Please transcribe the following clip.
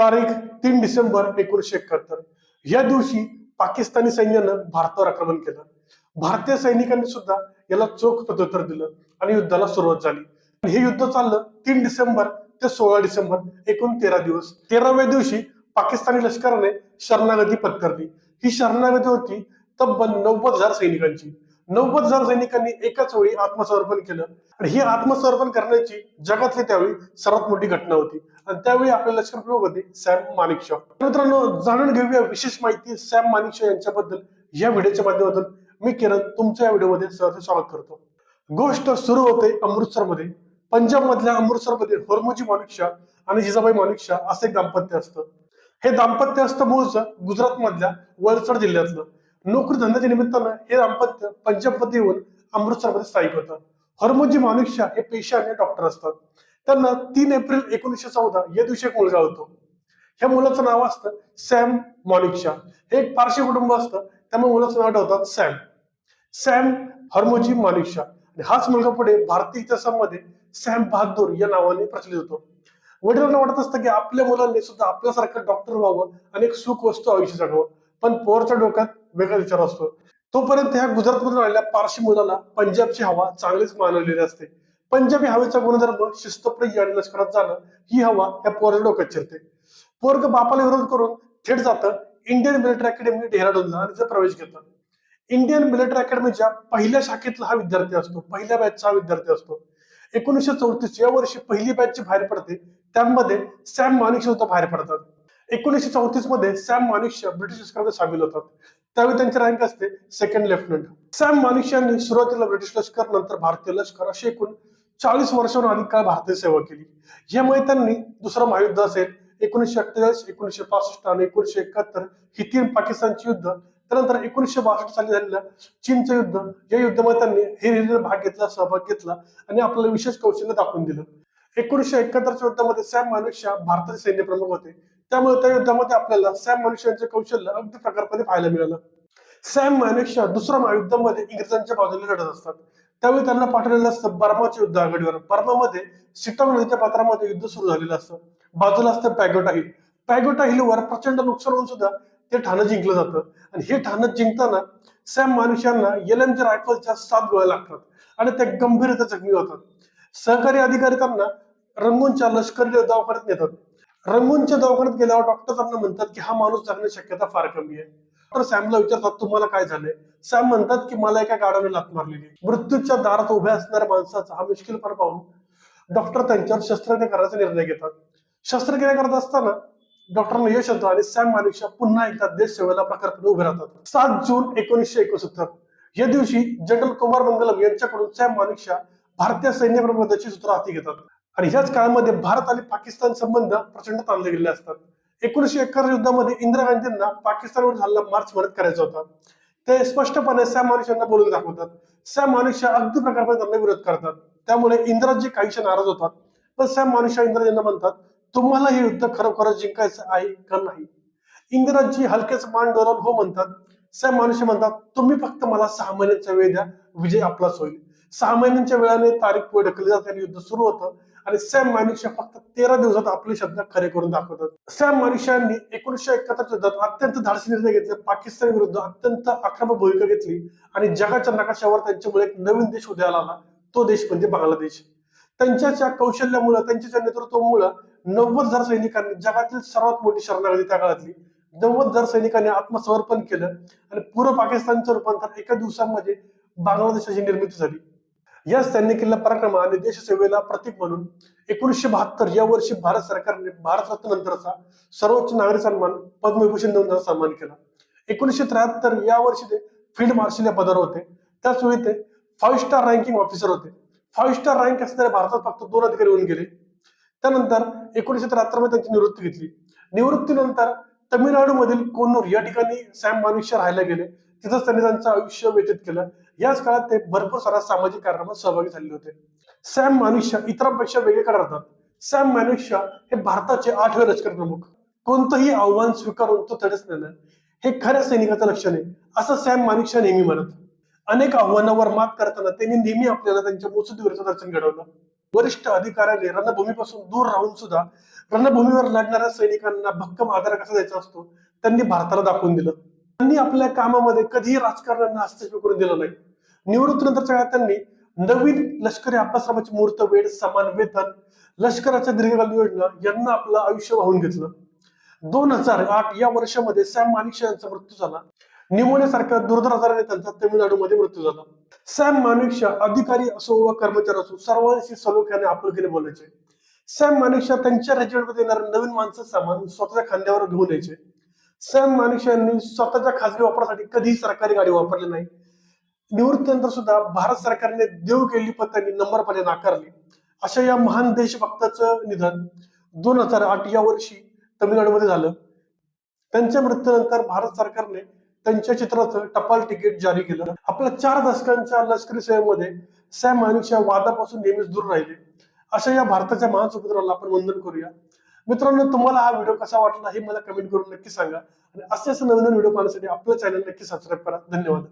तारीख तीन डिसेंबर एकोणीशे एकाहत्तर. या दिवशी पाकिस्तानी सैन्यानं भारतावर आक्रमण केलं. भारतीय सैनिकांनी सुद्धा याला चोख प्रत्युत्तर दिलं आणि युद्धाला सुरुवात झाली. आणि हे युद्ध चाललं तीन डिसेंबर ते सोळा डिसेंबर एकूण तेरा दिवस. तेराव्या दिवशी पाकिस्तानी लष्कराने शरणागती पत्करली. ही शरणागती होती तब्बल नव्वद हजार सैनिकांची. नव्वद हजार सैनिकांनी एकाच वेळी आत्मसमर्पण केलं. आणि ही आत्मसमर्पण करण्याची जगातली त्यावेळी सर्वात मोठी घटना होती. आणि त्यावेळी आपल्या लष्कर प्रमुख होते सॅम मानिकशॉ मित्रांनो जाणून घेऊया विशेष माहिती सॅम मानिकशॉ यांच्याबद्दल या व्हिडिओच्या माध्यमातून. मी किरण तुमच्या या व्हिडिओमध्ये सहर्ष स्वागत करतो. गोष्ट सुरू होते अमृतसरमध्ये. पंजाब मधल्या अमृतसरमध्ये होरमोजी मानिकशा आणि जिजाबाई मानिकशा असं एक दाम्पत्य असतं. हे दाम्पत्य असतं मूळचं गुजरात मधल्या वलसड जिल्ह्यातलं. नोकरी धंद्याच्या निमित्तानं हे दाम्पत्य पंचपतीवर येऊन अमृतसरमध्ये स्थायिक होतं. हरमोजी मानुषा हे पेशाने डॉक्टर असतात. त्यांना तीन एप्रिल एकोणीसशे चौदा या दिवशी एक मुलगा होतो. ह्या मुलाचं नाव असतं सॅम मॉनिकशा. हे एक पारशी कुटुंब असतं. त्यामुळे मुलाचं नाव ठेवतात सॅम. सॅम हरमोजी मानिकशा. आणि हाच मुलगा पुढे भारतीय इतिहासामध्ये सॅम बहादूर या नावाने प्रचलित होतो. वडिलांना वाटत असतं की आपल्या मुलांनी सुद्धा आपल्यासारखं डॉक्टर व्हावं आणि एक सुख वस्तू आयुष्य जगावं. पण पोरच्या डोक्यात वेगळा विचार असतो. तोपर्यंत ह्या गुजरातमधून आलेल्या पारशी मुलाला पंजाबची हवा चांगलीच मानवलेली असते. पंजाबी हवेचा गुणधर्म शिस्तप्रिय आणि लष्करात जाणं ही हवा या पोराच्या डोक्यात चिरते. पोरग बापाला विरोध करून थेट जातं इंडियन मिलिटरी अकॅडमी डेहराडूनला आणि तिथे प्रवेश घेतं. इंडियन मिलिटरी अकॅडमीच्या पहिल्या शाखेतला हा विद्यार्थी असतो पहिल्या बॅचचा हा विद्यार्थी असतो. एकोणीसशे चौतीस या वर्षी पहिली बॅच बाहेर पडते त्यामध्ये सॅम मानिक सुद्धा बाहेर पडतात. एकोणीसशे चौतीसमध्ये सॅम मानिक्ष ब्रिटिश लष्करात सामील होतात. त्यावेळी त्यांची रँक असते सेकंड लेफ्टनंट सॅम मानिश यांनी सुरुवातीला ब्रिटिश लष्कर नंतर भारतीय लष्कर अशी एकूण चाळीस वर्षांहून अधिक काळ भारतीय सेवा केली. यामुळे त्यांनी दुसरं महायुद्ध असेल एकोणीसशे अठ्ठेचाळीस एकोणीसशे पासष्ट आणि एकोणीसशे एकाहत्तर ही तीन पाकिस्तानची युद्ध त्यानंतर एकोणीसशे बासष्ट साली झालेलं चीनचं युद्ध या युद्धामध्ये त्यांनी हिरिरीने भाग घेतला सहभाग घेतला आणि आपल्याला विशेष कौशल्य दाखवून दिलं. एकोणीसशे एकाहत्तरच्या युद्धामध्ये सॅम मानुष्या भारताचे सैन्य प्रमुख होते. त्यामुळे त्या युद्धामध्ये आपल्याला सॅम मानुष्य यांचे कौशल्य अगदी प्रकारपणे पाहायला मिळालं. सॅम मानेकशा दुसऱ्या महायुद्धामध्ये इंग्रजांच्या बाजूने लढत असतात. त्यावेळी त्यांना पाठवलेलं असतं बर्माचे युद्ध आघाडीवर. बर्मामध्ये सिटॉंग नदीच्या पात्रामध्ये युद्ध सुरू झालेलं असतं. बाजूला असतं पॅगोटा हिल. पॅगोटा हिलवर प्रचंड नुकसान होऊन सुद्धा ते ठाणं जिंकलं जातं. आणि हे ठाणं जिंकताना सॅम मानुष यांना एलएमजी रायफलच्या सात गोळ्या लागतात आणि त्या गंभीरता जखमी होतात. सहकारी अधिकारी त्यांना रंगूनच्या लष्करी दवाखान्यात नेतात. रंगूनच्या दवाखान्यात गेल्यावर डॉक्टर त्यांना म्हणतात की हा माणूस जगण्याची शक्यता फार कमी आहे. डॉक्टर सॅमला विचारतात तुम्हाला काय झालंय? सॅम म्हणतात की मला एका गाड्याने लात मारलेली मृत्यूच्या दारात उभ्या असणाऱ्या माणसाचा हा मुश्किलपणा पाहून डॉक्टर त्यांच्यावर शस्त्रक्रिया करायचा निर्णय घेतात. शस्त्रक्रिया करत असताना डॉक्टरांना यश येतं आणि सॅम मानिक्षा पुन्हा एकदा देश सेवेला प्रकारपणे उभे राहतात. सात जून एकोणीसशे एकोणसत्तर. या दिवशी जनरल कुमार मंगलम यांच्याकडून सॅम मानिक्षा भारतीय सैन्य प्रबंधाची सूत्र हाती घेतात. आणि ह्याच काळामध्ये भारत आणि पाकिस्तान संबंध प्रचंड ताणले गेले असतात. एकोणीशे एकाहत्तर युद्धामध्ये इंदिरा गांधींना पाकिस्तानवर झालेला मार्च मदत करायचा होता. ते स्पष्टपणे सॅम मानुष यांना बोलून दाखवतात. सॅम मानुष्य अगदी प्रकारपणे त्यांना विरोध करतात. त्यामुळे इंदिराजी काहीशे नाराज होतात. पण सॅम मानुष्य इंदिरा यांना म्हणतात तुम्हाला हे युद्ध खरोखरच जिंकायचं आहे का नाही? इंदिराजी हलकेच मान डोलावून हो म्हणतात. सॅम मानुष्य म्हणतात तुम्ही फक्त मला सहा महिन्यांचा वेळ द्या विजय आपलाच होईल. सहा महिन्यांच्या वेळाने तारीख पुढे ढकलली जाते आणि युद्ध सुरू होतं. आणि सॅम मानिशा फक्त तेरा दिवसात आपले शब्द खरे करून दाखवतात. सॅम मानिकशा यांनी एकोणीसशे एकाहत्तर युद्धात अत्यंत धाडसी निर्णय घेतले पाकिस्तान विरुद्ध अत्यंत आक्रमक भूमिका घेतली आणि जगाच्या नकाशावर त्यांच्यामुळे एक नवीन देश उदयाला आला. तो देश म्हणजे बांगलादेश. त्यांच्या कौशल्यामुळे त्यांच्या नेतृत्वामुळे नव्वद हजार सैनिकांनी जगातील सर्वात मोठी शरणागती त्या काळातली. नव्वद हजार सैनिकांनी आत्मसमर्पण केलं आणि पूर्व पाकिस्तानचं रूपांतर एका दिवसामध्ये बांगलादेशाची निर्मिती झाली. याच त्यांनी केलेला पराक्रम आणि देशसेवेला प्रतीक म्हणून एकोणीसशे बहात्तर या वर्षी भारत सरकारने भारतरत्न नंतरचा सर्वोच्च नागरी सन्मान पद्मविभूषण देऊन त्यांचा सन्मान केला. एकोणीसशे त्र्याहत्तर या वर्षी ते फील्ड मार्शल या पदावर होते. त्याचवेळी ते फाईव्ह स्टार रँकिंग ऑफिसर होते. फाईव्ह स्टार रँक असणारे भारतात फक्त दोन अधिकारी होऊन गेले. त्यानंतर एकोणीसशे त्र्याहत्तरमध्ये त्यांची निवृत्ती घेतली. निवृत्तीनंतर तमिळनाडूमधील कोन्नूर या ठिकाणी सॅम मानुष्य राहायला गेले. तिथंच त्यांनी त्यांचं आयुष्य व्यतीत केलं. याच काळात ते भरपूर साऱ्या सामाजिक कार्यक्रमात सहभागी झालेले होते. सॅम मानुष्य इतरांपेक्षा वेगळे का राहतात सॅम मानुष्य हे भारताचे आठवे लष्कर प्रमुख. कोणतंही आव्हान स्वीकारून तो तडस नेणं हे खऱ्या सैनिकाचं लक्षण आहे. असं सॅम मानुष्य नेहमी म्हणत. अनेक आव्हानावर मात करताना त्यांनी नेहमी आपल्याला त्यांच्या मुसुदीवरचं दर्शन घडवलं. वरिष्ठ अधिकाऱ्याने रणभूमीपासून दूर राहून सुद्धा रणभूमीवर लढणाऱ्या सैनिकांना भक्कम आधार कसा द्यायचा असतो? त्यांनी भारताला दाखवून दिलं. त्यांनी आपल्या कामामध्ये कधीही राजकारण्यांना हस्तक्षेप करून दिला नाही. निवृत्तीनंतरच्या काळात त्यांनी नवीन लष्करी अभ्यासक्रमाची मूर्त वेळ समान वेतन लष्कराच्या दीर्घकालीन योजना यांना आपलं आयुष्य वाहून घेतलं. दोन हजार आठ या वर्षामध्ये सॅम मानिकशा यांचा मृत्यू झाला. निमोनियासारख्या दुर्धर आजाराने त्यांचा तमिळनाडूमध्ये मृत्यू झाला. सॅम मानिकशा अधिकारी असो व कर्मचारी असो सर्वांशी सलोख्याने आपुलकीने बोलायचे. सॅम मानिकशा त्यांच्या रेजिमेंटमध्ये येणारे नवीन माणसं सामान स्वतःच्या खांद्यावर घेऊन यायचे. सॅम मानिकशा यांनी स्वतःच्या खासगी वापरासाठी कधीही सरकारी गाडी वापरली नाही. निवृत्तीनंतर सुद्धा भारत सरकारने देव केलेली पण त्यांनी नम्रपणे नाकारली. अशा या महान देशभक्ताचं निधन दोन हजार आठ या वर्षी तमिळनाडूमध्ये झालं. त्यांच्या मृत्यूनंतर भारत सरकारने त्यांच्या चित्राचं टपाल तिकीट जारी केलं. आपल्या चार दशकांच्या लष्करी सेवेमध्ये सॅम मानिकच्या वादापासून नेहमीच दूर राहिले. अशा या भारताच्या महान सुपुत्राला आपण वंदन करूया. मित्रांनो तुम्हाला हा व्हिडिओ कसा वाटला हे मला कमेंट करून नक्की सांगा. आणि असेच नवीन व्हिडिओ पाहण्यासाठी आपलं चॅनल नक्की सबस्क्राईब करा. धन्यवाद.